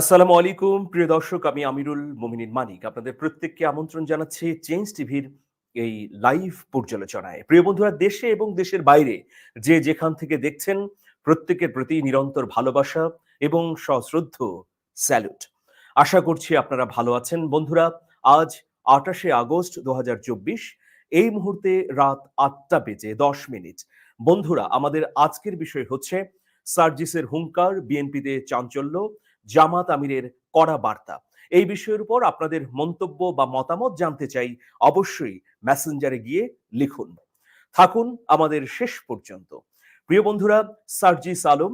আসসালামু আলাইকুম, প্রিয় দর্শক, আমি আমিরুল মোমিনিন মানিক। আপনাদের প্রত্যেককে আমন্ত্রণ জানাচ্ছি চেঞ্জ টিভির এই লাইভ পর্যালোচনায়। প্রিয় বন্ধুরা, দেশে এবং দেশের বাইরে যে যেখান থেকে দেখছেন, প্রত্যেকের প্রতি নিরন্তর ভালোবাসা এবং সশ্রদ্ধ স্যালুট আশা করছি আপনারা ভালো আছেন। বন্ধুরা, আজ আটাশে আগস্ট দু হাজার চব্বিশ, এই মুহূর্তে রাত আটটা বেজে দশ মিনিট। বন্ধুরা, আমাদের আজকের বিষয় হচ্ছে সার্জিসের হুঙ্কার, বিএনপিতে চাঞ্চল্য জামাত আমিরের কড়া বার্তা। এই বিষয়ের উপর আপনাদের মন্তব্য বা মতামত জানতে চাই অবশ্যই মেসেঞ্জারে গিয়ে লিখুন। থাকুন আমাদের শেষ পর্যন্ত। প্রিয় বন্ধুরা, সার্জিস আলম,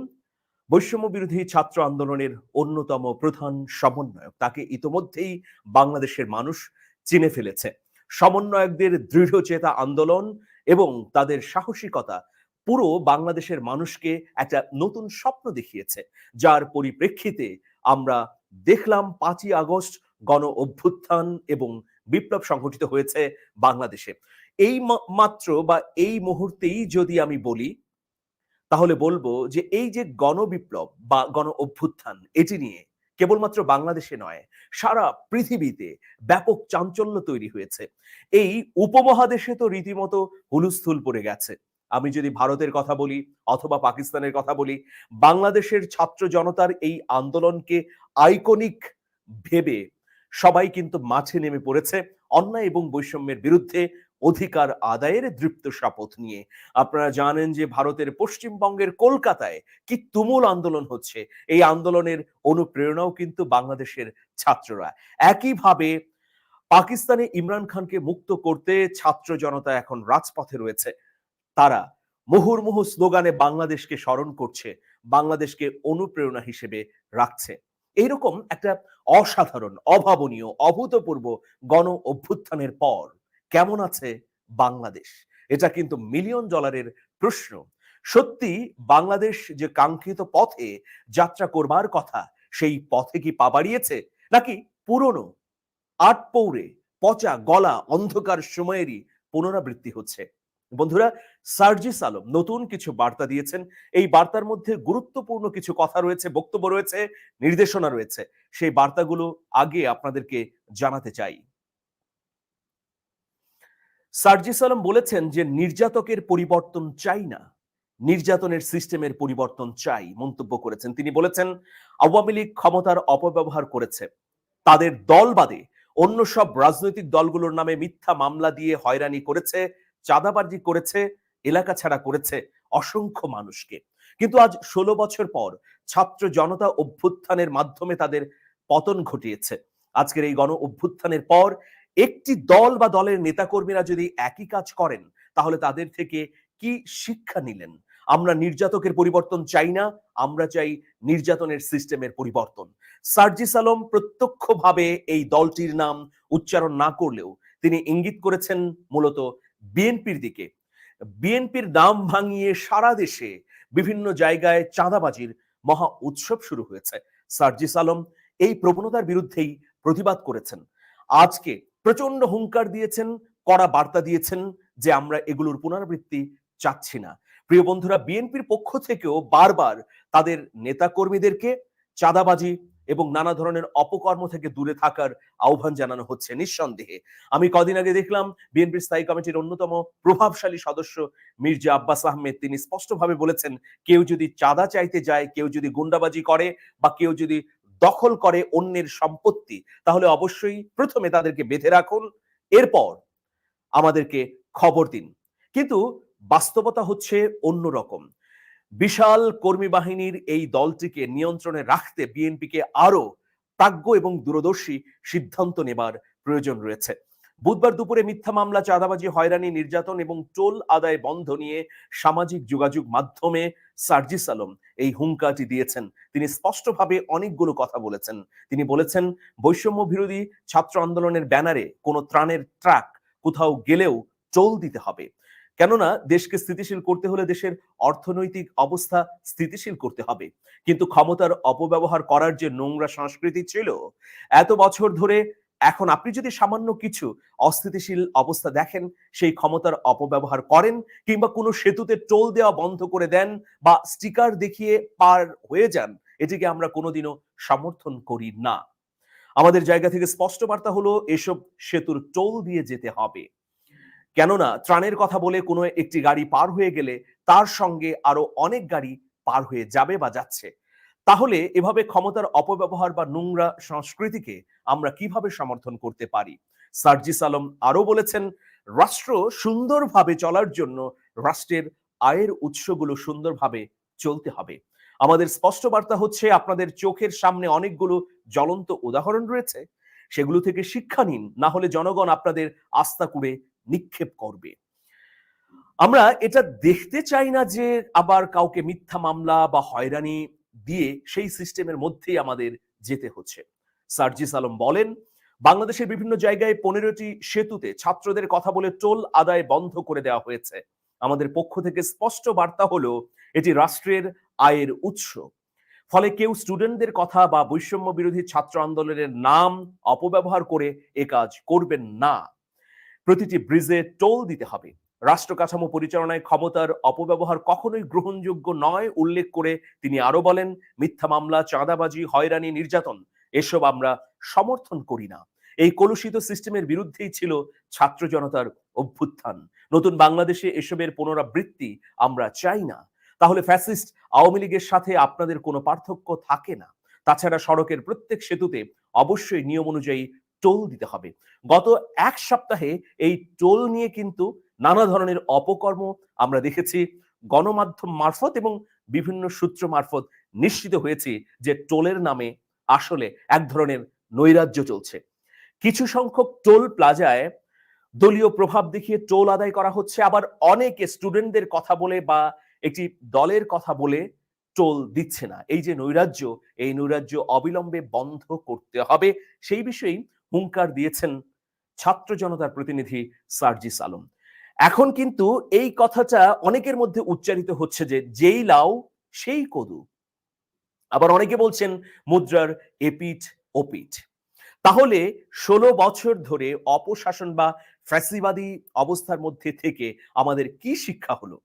বৈষম্য বিরোধী ছাত্র আন্দোলনের অন্যতম প্রধান সমন্বয়ক। তাকে ইতোমধ্যেই বাংলাদেশের মানুষ চিনে ফেলেছে। সমন্বয়কদের দৃঢ় চেতা আন্দোলন এবং তাদের সাহসিকতা পুরো বাংলাদেশের মানুষকে একটা নতুন স্বপ্ন দেখিয়েছে, যার পরিপ্রেক্ষিতে আমরা দেখলাম পাঁচই আগস্ট গণ অভ্যুত্থান এবং বিপ্লব সংঘটিত হয়েছে বাংলাদেশে। এই মাত্র বা এই মুহূর্তেই যদি আমি বলি, তাহলে বলব যে এই যে গণবিপ্লব বা গণ অভ্যুত্থান, এটি নিয়ে কেবলমাত্র বাংলাদেশে নয়, সারা পৃথিবীতে ব্যাপক চাঞ্চল্য তৈরি হয়েছে। এই উপমহাদেশে তো রীতিমতো হুলুস্থুল পড়ে গেছে। আমি যদি ভারতের কথা বলি অথবা পাকিস্তানের কথা বলি, বাংলাদেশের ছাত্র জনতার এই আন্দোলনকে আইকনিক ভেবে সবাই কিন্তু মাঠে নেমে পড়েছে অন্যায় এবং বৈষম্যের বিরুদ্ধে অধিকার আদায়ের দৃপ্ত শপথ নিয়ে। আপনারা জানেন যে ভারতের পশ্চিমবঙ্গের কলকাতায় কি তুমুল আন্দোলন হচ্ছে। এই আন্দোলনের অনুপ্রেরণাও কিন্তু বাংলাদেশের ছাত্ররা। একইভাবে পাকিস্তানে ইমরান খানকে মুক্ত করতে ছাত্র জনতা এখন রাজপথে রয়েছে। তারা মুহুর্মুহু স্লোগানে বাংলাদেশকে স্মরণ করছে, বাংলাদেশকে অনুপ্রেরণা হিসেবে রাখছে। এইরকম একটা অসাধারণ, অভাবনীয়, অভূতপূর্ব গণ অভ্যুত্থানের পর কেমন আছে বাংলাদেশ? এটা কিন্তু মিলিয়ন ডলারের প্রশ্ন। সত্যি বাংলাদেশ যে কাঙ্ক্ষিত পথে যাত্রা করবার কথা, সেই পথে কি পা বাড়িয়েছে? নাকি পুরনো আট পৌরে পচা গলা অন্ধকার সময়েরই পুনরাবৃত্তি হচ্ছে? বন্ধুরা, সার্জিস আলম নতুন কিছু বার্তা দিয়েছেন। এই বার্তার মধ্যে গুরুত্বপূর্ণ কিছু কথা রয়েছে, বক্তব্য রয়েছে, নির্দেশনা রয়েছে। সেই বার্তাগুলো আগে আপনাদেরকে জানাতে চাই। সার্জিস আলম বলেছেন যে, নির্যাতকের পরিবর্তন চাই না, নির্যাতনের সিস্টেমের পরিবর্তন চাই মন্তব্য করেছেন। তিনি বলেছেন, আওয়ামী লীগ ক্ষমতার অপব্যবহার করেছে। তাদের দল বাদে অন্য সব রাজনৈতিক দলগুলোর নামে মিথ্যা মামলা দিয়ে হয়রানি করেছে। চাঁদাবাজি করেছে, এলাকা ছাড়া করেছে অসংখ্য মানুষকে। কিন্তু আজ ষোলো বছর পর ছাত্র জনতা অভ্যুত্থানের মাধ্যমে তাদের পতন ঘটিয়েছে। আজকের এই গণ অভ্যুত্থানের পর একটি দল বা দলের নেতাকর্মীরা যদি একই কাজ করেন, তাহলে তাদের থেকে কি শিক্ষা নিলেন? আমরা নির্যাতকের পরিবর্তন চাই না, আমরা চাই নির্যাতনের সিস্টেমের পরিবর্তন। সার্জিস আলম প্রত্যক্ষভাবে এই দলটির নাম উচ্চারণ না করলেও তিনি ইঙ্গিত করেছেন মূলত বিএনপির দিকে। বিএনপির নাম ভাঙিয়ে সারা দেশে বিভিন্ন জায়গায় চাঁদাবাজির মহা উৎসব শুরু হয়েছে। সার্জিস আলম এই প্রবণতার বিরুদ্ধেই প্রতিবাদ করেছেন। আজকে প্রচণ্ড হুঙ্কার দিয়েছেন, কড়া বার্তা দিয়েছেন যে আমরা এগুলোর পুনরাবৃত্তি চাচ্ছি না। প্রিয় বন্ধুরা, বিএনপির পক্ষ থেকেও বারবার তাদের নেতা কর্মীদেরকে চাঁদাবাজি এবং নানা ধরনের অপকর্ম থেকে দূরে থাকার আহ্বান জানানো হচ্ছে নিঃসন্দেহে। আমি কদিন আগে দেখলাম বিএনপির স্থায়ী কমিটির অন্যতম প্রভাবশালী সদস্য মির্জা আব্বাস আহমেদ। তিনি স্পষ্টভাবে বলেছেন, কেউ যদি চাঁদা চাইতে যায়, কেউ যদি গুন্ডাবাজি করে বা কেউ যদি দখল করে অন্যের সম্পত্তি, তাহলে অবশ্যই প্রথমে তাদেরকে বেঁধে রাখুন, এরপর আমাদেরকে খবর দিন। কিন্তু বাস্তবতা হচ্ছে অন্যরকম। বিশাল কর্মী বাহিনীর এই দলটিকে নিয়ন্ত্রণে রাখতে বিএনপিকে আরও প্রাজ্ঞ এবং দূরদর্শী সিদ্ধান্ত নেবার প্রয়োজন রয়েছে। বুধবার দুপুরে মিথ্যা মামলা, চাঁদাবাজি, হয়রানি, নির্যাতন এবং টোল আদায় বন্ধ নিয়ে সামাজিক যোগাযোগ মাধ্যমে সার্জিস আলম এই হুঙ্কাটি দিয়েছেন। তিনি স্পষ্টভাবে অনেকগুলো কথা বলেছেন। তিনি বলেছেন, বৈষম্য বিরোধী ছাত্র আন্দোলনের ব্যানারে কোনো ত্রাণের ট্রাক কোথাও গেলেও টোল দিতে হবে। কেননা দেশকে স্থিতিশীল করতে হলে দেশের অর্থনৈতিক অবস্থা স্থিতিশীল করতে হবে। কিন্তু ক্ষমতার অপব্যবহার করার যে নোংরা সংস্কৃতি ছিল, এত বছর ধরে এখন আপনি যদি সামান্য কিছু অস্থিতিশীল অবস্থা দেখেন, সেই ক্ষমতার অপব্যবহার করেন কিংবা কোনো সেতুতে টোল দেওয়া বন্ধ করে দেন বা স্টিকার দেখিয়ে পার হয়ে যান, এটিকে আমরা কোনোদিনও সমর্থন করি না। আমাদের জায়গা থেকে স্পষ্ট বার্তা হলো, এসব সেতুর টোল দিয়ে যেতে হবে। কেননা ত্রাণের কথা বলে কোনো একটি গাড়ি পার হয়ে গেলে তার সঙ্গে আরও অনেক গাড়ি পার হয়ে যাবে বা যাচ্ছে। তাহলে এভাবে ক্ষমতার অপব্যবহার বা নোংরা সংস্কৃতিকে আমরা কীভাবে সমর্থন করতে পারি? সার্জিস আলম আরও বলেছেন, রাষ্ট্র সুন্দরভাবে চলার জন্য রাষ্ট্রের আয়ের উৎসগুলো সুন্দরভাবে চলতে হবে। আমাদের স্পষ্ট বার্তা হচ্ছে, আপনাদের চোখের সামনে অনেকগুলো জ্বলন্ত উদাহরণ রয়েছে। সেগুলো থেকে শিক্ষা নিন, না হলে জনগণ আপনাদের আস্থা কুড়ে নিক্ষেপ করবে। আমরা এটা দেখতে চাই না যে আবার কাউকে মিথ্যা মামলা বা হয়রানি দিয়ে সেই সিস্টেমের মধ্যেই আমাদের যেতে হচ্ছে। সার্জিস আলম বলেন, বাংলাদেশের বিভিন্ন জায়গায় পনেরোটি সেতুতে ছাত্রদের কথা বলে টোল আদায় বন্ধ করে দেওয়া হয়েছে। আমাদের পক্ষ থেকে স্পষ্ট বার্তা হলো, এটি রাষ্ট্রের আয়ের উৎস। ফলে কেউ স্টুডেন্টদের কথা বা বৈষম্য বিরোধী ছাত্র আন্দোলনের নাম অপব্যবহার করে এ কাজ করবেন না। প্রতিটি ব্রিজে টোল দিতে হবে। রাষ্ট্র কাঠামো পরিচালনায় ক্ষমতার অপব্যবহার কখনোই গ্রহণযোগ্য নয়, উল্লেখ করে তিনি আরও বলেন, মিথ্যা মামলা, চাঁদাবাজি, হয়রানি, নির্যাতন, এসব আমরা সমর্থন করি না। এই কলুষিত সিস্টেমের বিরুদ্ধেই ছিল ছাত্র জনতার অভ্যুত্থান। নতুন বাংলাদেশে এসবের পুনরাবৃত্তি আমরা চাই না। তাহলে ফ্যাসিস্ট আওয়ামী লীগের সাথে আপনাদের কোনো পার্থক্য থাকে না? তাছাড়া সড়কের প্রত্যেক সেতুতে অবশ্যই নিয়ম অনুযায়ী টোল দিতে হবে। গত এক সপ্তাহে এই টোল নিয়ে কিন্তু নানা ধরনের অপকর্ম আমরা দেখেছি। গণমাধ্যম মারফত এবং বিভিন্ন সূত্র মারফত নিশ্চিত হয়েছি যে টোলের নামে আসলে এক ধরনের নৈরাজ্য চলছে। কিছু সংখ্যক টোল প্লাজায় দলীয় প্রভাব দেখিয়ে টোল আদায় করা হচ্ছে। আবার অনেকে স্টুডেন্টদের কথা বলে বা একটি দলের কথা বলে টোল দিচ্ছে না। এই যে নৈরাজ্য, এই নৈরাজ্য অবিলম্বে বন্ধ করতে হবে। সেই বিষয়েই হুঙ্কার দিয়েছেন ছাত্র জনতার প্রতিনিধি সার্জিস আলম এখন কিন্তু এই কথাটা অনেকের মধ্যে উচ্চারিত হচ্ছে যে যেই লাউ, সেই কদু। আবার অনেকে বলছেন মুদ্রার এপিঠ, ওপিঠ। তাহলে ষোলো বছর ধরে অপশাসন বা ফ্যাসিবাদী অবস্থার মধ্যে থেকে আমাদের কি শিক্ষা হলো?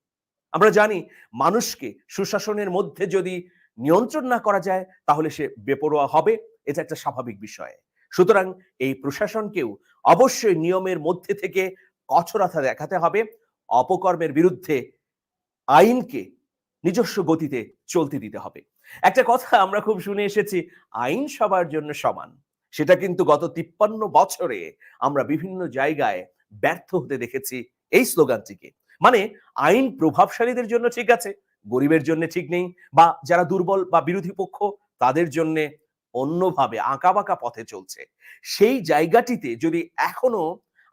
আমরা জানি মানুষকে সুশাসনের মধ্যে যদি নিয়ন্ত্রণ না করা যায়, তাহলে সে বেপরোয়া হবে, এটা একটা স্বাভাবিক বিষয়। সুতরাং এই প্রশাসনকেও অবশ্যই নিয়মের মধ্যে থেকে কঠোরতা দেখাতে হবে। অপকর্মের বিরুদ্ধে আইনকে নিজস্ব গতিতে চলতে দিতে হবে। একটা কথা আমরা খুব শুনে এসেছি, আইন সবার জন্য সমান। সেটা কিন্তু গত তিপ্পান্ন বছরে আমরা বিভিন্ন জায়গায় ব্যর্থ হতে দেখেছি এই স্লোগানটিকে। মানে আইন প্রভাবশালীদের জন্য ঠিক আছে, গরিবের জন্য ঠিক নেই, বা যারা দুর্বল বা বিরোধী পক্ষ, তাদের জন্য অন্যভাবে আঁকাবাঁকা পথে চলছে। সেই জায়গাটিতে যদি এখনও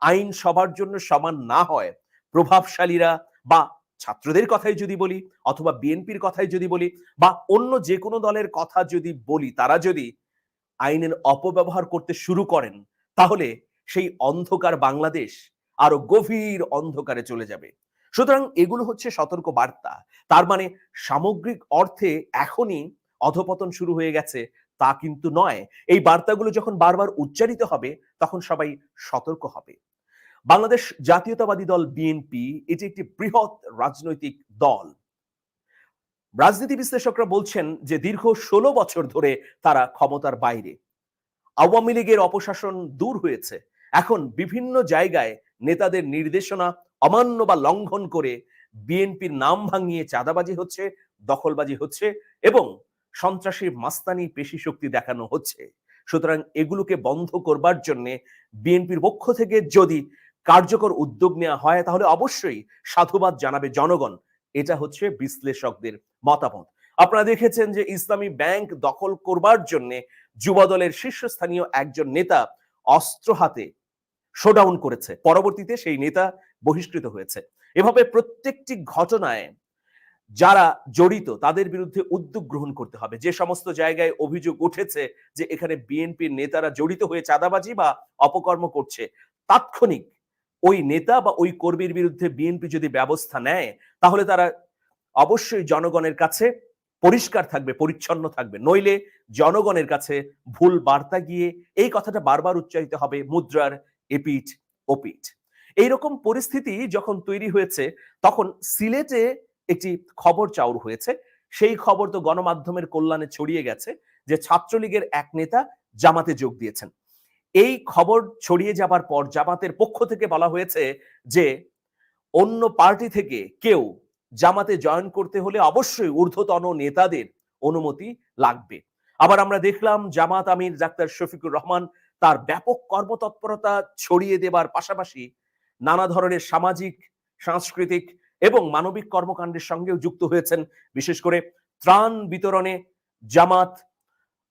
আইন সবার জন্য সমান না হয়, প্রভাবশালীরা বা ছাত্রদের কথাই যদি বলি অথবা বিএনপির কথাই যদি বলি বা অন্য যে কোনো দলের কথা যদি বলি, তারা যদি আইনের অপব্যবহার করতে শুরু করেন, তাহলে সেই অন্ধকার বাংলাদেশ আরও গভীর অন্ধকারে চলে যাবে। সুতরাং এগুলো হচ্ছে সতর্ক বার্তা। তার মানে সামগ্রিক অর্থে এখনই অধপতন শুরু হয়ে গেছে তা কিন্তু নয়। এই বার্তাগুলো যখন বারবার উচ্চারিত হবে, তখন সবাই সতর্ক হবে। বাংলাদেশ জাতীয়তাবাদী দল বিএনপি এটি একটি বৃহৎ রাজনৈতিক দল। রাজনীতি বিশ্লেষকরা বলছেন যে দীর্ঘ ষোলো বছর ধরে তারা ক্ষমতার বাইরে। আওয়ামী লীগের অপশাসন দূর হয়েছে। এখন বিভিন্ন জায়গায় নেতাদের নির্দেশনা অমান্য বা লঙ্ঘন করে বিএনপির নাম ভাঙিয়ে চাঁদাবাজি হচ্ছে, দখলবাজি হচ্ছে এবং সন্ত্রাসী মাস্তানি পেশি শক্তি দেখানো হচ্ছে। সুতরাং এগুলোকে বন্ধ করবার জন্য বিএনপির পক্ষ থেকে যদি কার্যকর উদ্যোগ নেওয়া হয়, তাহলে অবশ্যই সাধুবাদ জানাবে জনগণ। এটা হচ্ছে বিশ্লেষকদের মতামত। আপনারা দেখেছেন যে ইসলামী ব্যাংক দখল করবার জন্য যুবদলের শীর্ষস্থানীয় একজন নেতা অস্ত্র হাতে শোডাউন করেছে। পরবর্তীতে সেই নেতা বহিষ্কৃত হয়েছে। এভাবে প্রত্যেকটি ঘটনায় যারা জড়িত, তাদের বিরুদ্ধে উদ্যোগ গ্রহণ করতে হবে। যে সমস্ত জায়গায় অভিযোগ উঠেছে যে এখানে বিএনপির নেতারা জড়িত হয়ে চাঁদাবাজি বা অপকর্ম করছে, তাৎক্ষণিক ওই নেতা বা ওই কর্মীর বিরুদ্ধে বিএনপি যদি ব্যবস্থা নেয়, তাহলে তারা অবশ্যই জনগণের কাছে পরিষ্কার থাকবে, পরিচ্ছন্ন থাকবে। নইলে জনগণের কাছে ভুল বার্তা গিয়ে এই কথাটা বারবার উচ্চারিত হবে, মুদ্রার এপিঠ, ওপিঠ। এইরকম পরিস্থিতি যখন তৈরি হয়েছে, তখন সিলেটে একটি খবর চাউর হয়েছে। সেই খবর তো গণমাধ্যমের কল্যাণে ছড়িয়ে গেছে যে ছাত্রলীগের এক নেতা জামাতে যোগ দিয়েছেন। এই খবর ছড়িয়ে যাবার পর জামাতের পক্ষ থেকে বলা হয়েছে যে অন্য পার্টি থেকে কেউ জামাতে জয়েন করতে হলে অবশ্যই ঊর্ধ্বতন নেতাদের অনুমতি লাগবে। আবার আমরা দেখলাম জামাত আমির ডাক্তার শফিকুর রহমান তার ব্যাপক কর্মতৎপরতা ছড়িয়ে দেবার পাশাপাশি নানা ধরনের সামাজিক, সাংস্কৃতিক এবং মানবিক কর্মকাণ্ডের সঙ্গেও যুক্ত হয়েছেন, বিশেষ করে ত্রাণ বিতরণে জামাত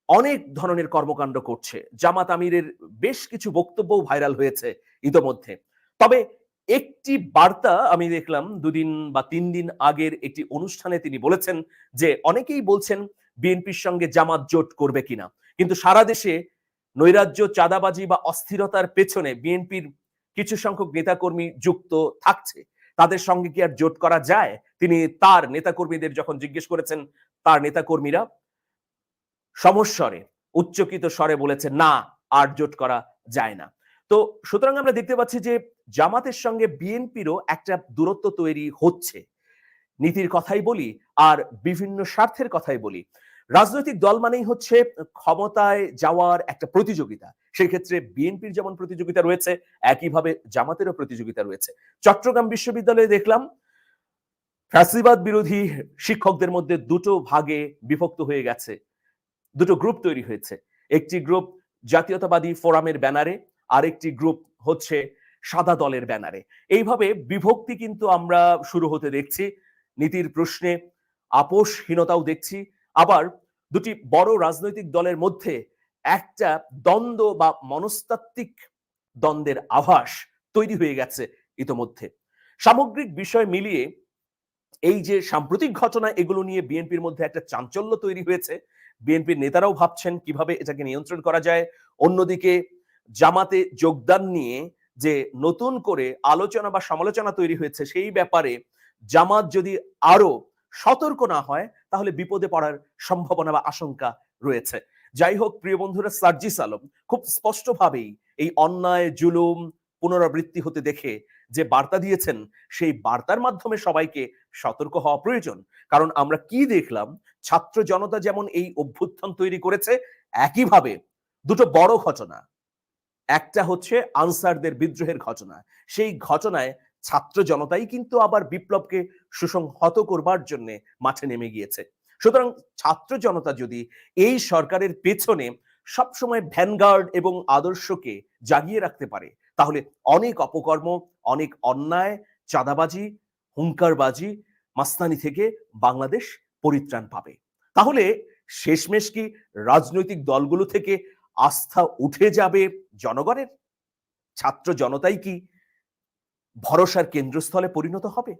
অনেক ধরনের কর্মকাণ্ড করছে। জামাত আমিরের বেশ কিছু বক্তব্যও ভাইরাল হয়েছে ইতোমধ্যে। তবে একটি বার্তা আমি দেখলাম দুদিন বা তিন দিন আগের একটি অনুষ্ঠানে তিনি বলেছেন যে, অনেকেই বলছেন বিএনপির সঙ্গে জামাত জোট করবে কিনা। কিন্তু সারা দেশে নৈরাজ্য, চাঁদাবাজি বা অস্থিরতার পেছনে বিএনপির কিছু সংখ্যক নেতাকর্মী যুক্ত থাকছে। তাদের সঙ্গে কি আর জোট করা যায়? তিনি তার নেতাকর্মীদের যখন জিজ্ঞেস করেছেন, তার নেতাকর্মীরা সমস্বরে, উচ্চকিত স্বরে বলেছে না, আর জোট করা যায় না। তো সুতরাং আমরা দেখতে পাচ্ছি যে জামাতের সঙ্গে বিএনপিরও একটা দূরত্ব তৈরি হচ্ছে। নীতির কথাই বলি আর বিভিন্ন স্বার্থের কথাই বলি। রাজনৈতিক দল মানেই হচ্ছে ক্ষমতায় যাওয়ার একটা প্রতিযোগিতা। সেই ক্ষেত্রে বিএনপির যেমন প্রতিযোগিতা রয়েছে, একইভাবে জামাতেরও প্রতিযোগিতা রয়েছে। চট্টগ্রাম বিশ্ববিদ্যালয়ে দেখলাম, ফ্যাসিবাদ বিরোধী শিক্ষকদের মধ্যে দুটো ভাগে বিভক্ত হয়ে গেছে। দুটো গ্রুপ তৈরি হয়েছে। একটি গ্রুপ জাতীয়তাবাদী ফোরামের ব্যানারে, আরেকটি গ্রুপ হচ্ছে সাদা দলের ব্যানারে। এইভাবে বিভক্তি কিন্তু আমরা শুরু হতে দেখছি, নীতির প্রশ্নে আপোষহীনতাও দেখছি। আবার দুটি বড় রাজনৈতিক দলের মধ্যে একটা দ্বন্দ্ব বা মনস্তাত্ত্বিক দ্বন্দ্বের আভাস তৈরি হয়ে গেছে ইতোমধ্যে। সামগ্রিক বিষয় মিলিয়ে এই যে সাম্প্রতিক ঘটনা, এগুলো নিয়ে বিএনপির মধ্যে একটা চাঞ্চল্য তৈরি হয়েছে। বিএনপির নেতারাও ভাবছেন কীভাবে এটাকে নিয়ন্ত্রণ করা যায়। অন্যদিকে জামাতে যোগদান নিয়ে যে নতুন করে আলোচনা বা সমালোচনা তৈরি হয়েছে, সেই ব্যাপারে জামাত যদি আরও সতর্ক না হয়, তাহলে বিপদে পড়ার সম্ভাবনা বা আশঙ্কা রয়েছে। যাই হোক প্রিয় বন্ধুরা, সার্জিস আলম খুব স্পষ্টভাবেই এই অন্যায়, জুলুম, পুনরাবৃত্তি হতে দেখে যে বার্তা দিয়েছেন, সেই বার্তার মাধ্যমে সবাইকে সতর্ক হওয়া প্রয়োজন। কারণ আমরা কি দেখলাম? ছাত্র জনতা যেমন এই অভ্যুত্থান তৈরি করেছে, একইভাবে দুটো বড় ঘটনা। একটা হচ্ছে আনসারদের বিদ্রোহের ঘটনা। সেই ঘটনায় ছাত্র জনতাই কিন্তু আবার বিপ্লবকে সুসংহত করবার জন্য মাঠে নেমে গিয়েছে। সুতরাং ছাত্র জনতা যদি এই সরকারের পেছনে সবসময় ভ্যানগার্ড এবং আদর্শকে জাগিয়ে রাখতে পারে, তাহলে অনেক অপকর্ম, অনেক অন্যায়, চাঁদাবাজি, হুঙ্কারবাজি মাস্তানি থেকে বাংলাদেশ পরিত্রাণ পাবে। তাহলে শেষমেশ কি রাজনৈতিক দলগুলো থেকে আস্থা উঠে যাবে জনগণের? ছাত্র জনতাই কি ভরসার কেন্দ্রস্থলে পরিণত হবে?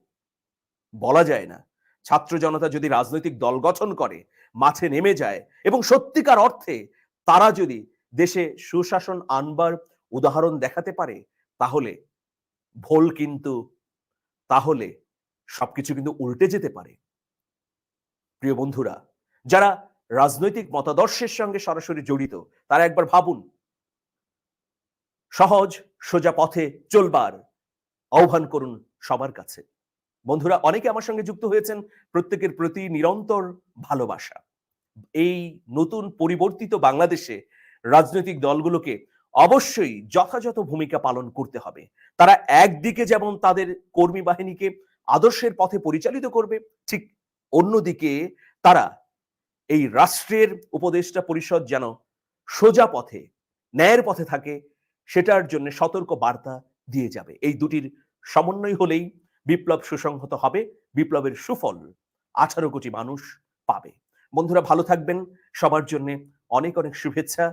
বলা যায় না। ছাত্র জনতা যদি রাজনৈতিক দল গঠন করে, মাঠে নেমে যায় এবং সত্যিকার অর্থে তারা যদি দেশে সুশাসন আনবার উদাহরণ দেখাতে পারে, তাহলে ভোল কিন্তু, তাহলে সবকিছু কিন্তু উল্টে যেতে পারে। প্রিয় বন্ধুরা, যারা রাজনৈতিক মতাদর্শের সঙ্গে সরাসরি জড়িত, তারা একবার ভাবুন, সহজ সোজা পথে চলবার আহ্বান করুন সবার কাছে। বন্ধুরা, অনেকে আমার সঙ্গে যুক্ত হয়েছেন প্রত্যেকের প্রতি নিরন্তর ভালোবাসা। এই নতুন পরিবর্তিত বাংলাদেশে রাজনৈতিক দলগুলোকে অবশ্যই যথাযথ ভূমিকা পালন করতে হবে। তারা একদিকে যেমন তাদের কর্মী বাহিনীকে আদর্শের পথে পরিচালিত করবে, ঠিক অন্যদিকে তারা এই রাষ্ট্রের উপদেষ্টা পরিষদ যেন সোজা পথে, ন্যায়ের পথে থাকে, সেটার জন্য সতর্ক বার্তা দিয়ে যাবে। এই দুটির সমন্বয় হলেই বিপ্লব সুসংহত হবে, বিপ্লবের সুফল আঠারো কোটি মানুষ পাবে। বন্ধুরা ভালো থাকবেন। সবার জন্য অনেক অনেক শুভেচ্ছা।